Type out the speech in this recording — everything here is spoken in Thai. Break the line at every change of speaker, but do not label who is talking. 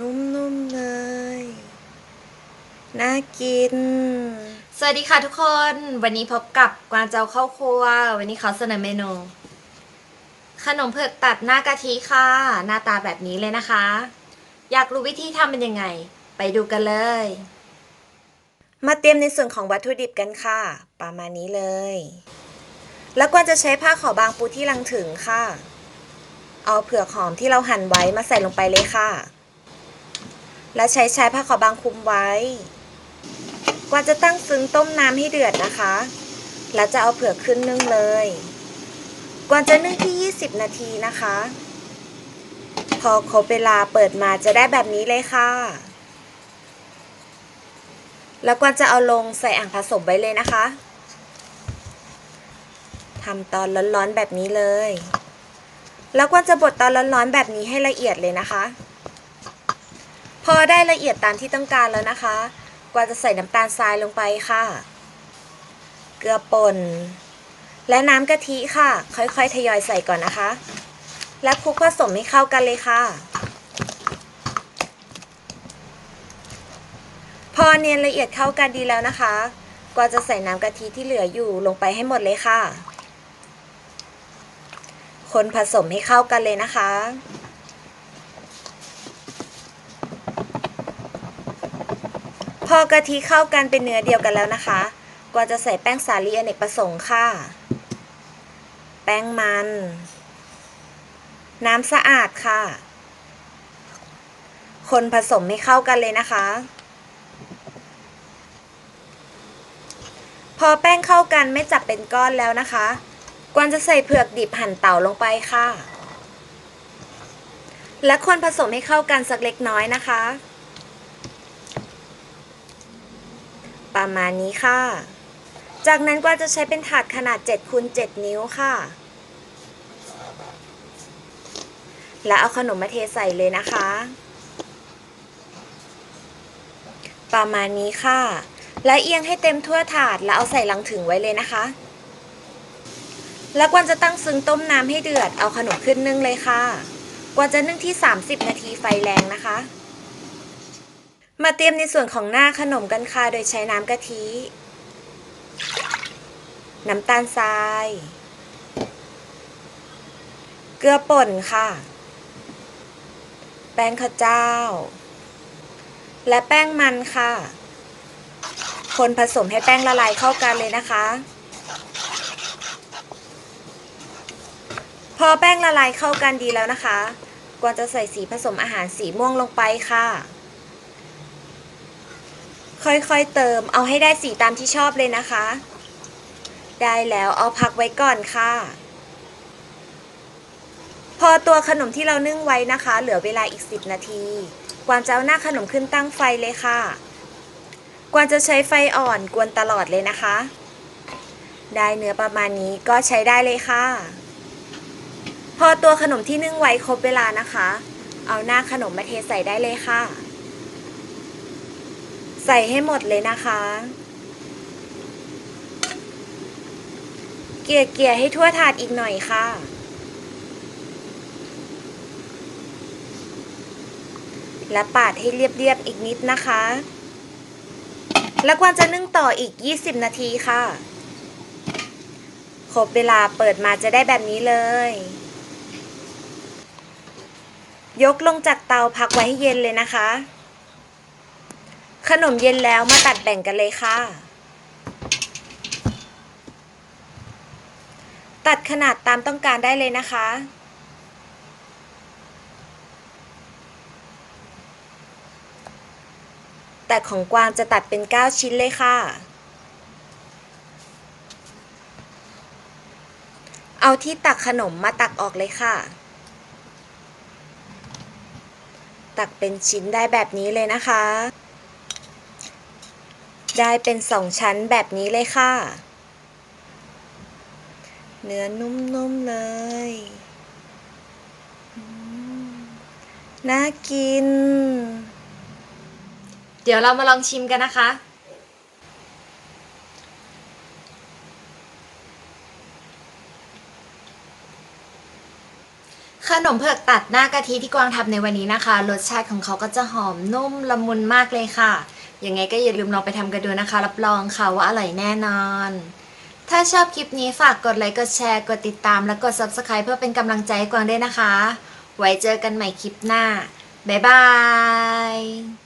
นุ่มๆเลย น่ากิน
สวัสดีค่ะทุกคน วันนี้พบกับกวางเจ้าเข้าครัว วันนี้ขอเสนอเมนู ขนมเผือกตัดหน้ากะทิค่ะ หน้าตาแบบนี้เลยนะคะ อยากรู้วิธีทำเป็นยังไง ไปดูกันเลย
มาเตรียมในส่วนของวัตถุดิบกันค่ะ ประมาณนี้เลย แล้วกวางจะใช้ผ้าขาวบางปูที่ลังถึงค่ะ เอาเผือกหอมที่เราหั่นไว้มาใส่ลงไปเลยค่ะ และใช้ใช้ผ้าขาวบางคลุมไว้ กว่าจะตั้งซึ้งต้มน้ำให้เดือดนะคะ แล้วจะเอาเผือกขึ้นนึ่งเลย กว่าจะนึ่งที่ 20 นาทีนะคะ พอครบเวลาเปิดมาจะได้แบบนี้เลยค่ะ แล้วกวาจะเอาลงใส่อ่างผสมไว้เลยนะคะทำตอนร้อนๆแบบนี้เลย แล้วกวาจะบดตอนร้อนๆแบบนี้ให้ละเอียดเลยนะคะ พอได้ละเอียดตามที่ต้องการแล้วนะคะ กว่าจะใส่น้ำตาลทรายลงไปค่ะ เกลือป่น และน้ำกะทิค่ะ ค่อยๆ ทยอยใส่ก่อนนะคะ และคลุกผสมให้เข้ากันเลยค่ะ พอเนียนละเอียดเข้ากันดีแล้วนะคะก็จะใส่น้ำกะทิที่เหลืออยู่ลงไปให้หมดเลยค่ะ คนผสมให้เข้ากันเลยนะคะ พอกะทิเข้ากันเป็นเนื้อเดียวกันแล้วนะคะก็จะใส่แป้งสาลีอเนกประสงค์ค่ะ แป้งมัน น้ำสะอาดค่ะ คนผสมให้เข้ากันเลยนะคะ พอแป้งเข้ากันไม่จับเป็นก้อนแล้วนะคะ กวาจะใส่เผือกดิบหั่นเต่าลงไปค่ะ และคนผสมให้เข้ากันสักเล็กน้อยนะคะ ประมาณนี้ค่ะ จากนั้นกวางจะใช้เป็นถาดขนาด7คูณ7นิ้วค่ะ แล้วเอาขนมมาเทใส่เลยนะคะ ประมาณนี้ค่ะ และเอียงให้เต็มทั่วถาดแล้วเอาใส่ลังถึงไว้เลยนะคะ แล้วกวนจะตั้งซึ้งต้มน้ำให้เดือด เอาขนมขึ้นนึ่งเลยค่ะ กวนจะนึ่งที่ 30 นาทีไฟแรงนะคะ มาเตรียมในส่วนของหน้าขนมกันค่ะ โดยใช้น้ำกะทิ น้ำตาลทราย เกลือป่นค่ะ แป้งข้าวเจ้า และแป้งมันค่ะ คนผสมให้แป้งละลายเข้ากันเลยนะคะ พอแป้งละลายเข้ากันดีแล้วนะคะ กวางจะใส่สีผสมอาหารสีม่วงลงไปค่ะ ค่อยๆเติม เอาให้ได้สีตามที่ชอบเลยนะคะ ได้แล้วเอาพักไว้ก่อนค่ะ พอตัวขนมที่เรานึ่งไว้นะคะ เหลือเวลาอีก 10 นาทีกวางจะเอาหน้าขนมขึ้นตั้งไฟเลยค่ะ กวางจะใช้ไฟอ่อนกวนตลอดเลยนะคะ ได้เนื้อประมาณนี้ก็ใช้ได้เลยค่ะ พอตัวขนมที่นึ่งไว้ครบเวลานะคะ เอาหน้าขนมมาเทใส่ได้เลยค่ะ ใส่ให้หมดเลยนะคะ เกลี่ยเกี่ยให้ทั่วถาดอีกหน่อยค่ะ และปาดให้เรียบๆอีกนิดนะคะ แล้วกวาจะนึ่งต่ออีก 20 นาทีค่ะ ครบเวลาเปิดมาจะได้แบบนี้เลย ยกลงจากเตาพักไว้ให้เย็นเลยนะคะ ขนมเย็นแล้วมาตัดแบ่งกันเลยค่ะ ตัดขนาดตามต้องการได้เลยนะคะ แต่ของกวางจะตัดเป็น 9 ชิ้นเลยค่ะ เอาที่ตักขนมมาตักออกเลยค่ะ ตักเป็นชิ้นได้แบบนี้เลยนะคะ ได้เป็นสองชั้นแบบนี้เลยค่ะ เนื้อนุ่มๆเลย น่ากิน
เดี๋ยวเรามาลองชิมกันนะคะ ขนมเผือกตัดหน้ากะทิที่กวางทำในวันนี้นะคะ รสชาติของเขาก็จะหอมนุ่มละมุนมากเลยค่ะ ยังไงก็อย่าลืมลองไปทำกันดูนะคะ รับรองค่ะว่าอร่อยแน่นอน ถ้าชอบคลิปนี้ฝากกดไลค์ กดแชร์ กดติดตาม และกด subscribe เพื่อเป็นกำลังใจให้กวางด้วยนะคะ ไว้เจอกันใหม่คลิปหน้า บ๊ายบาย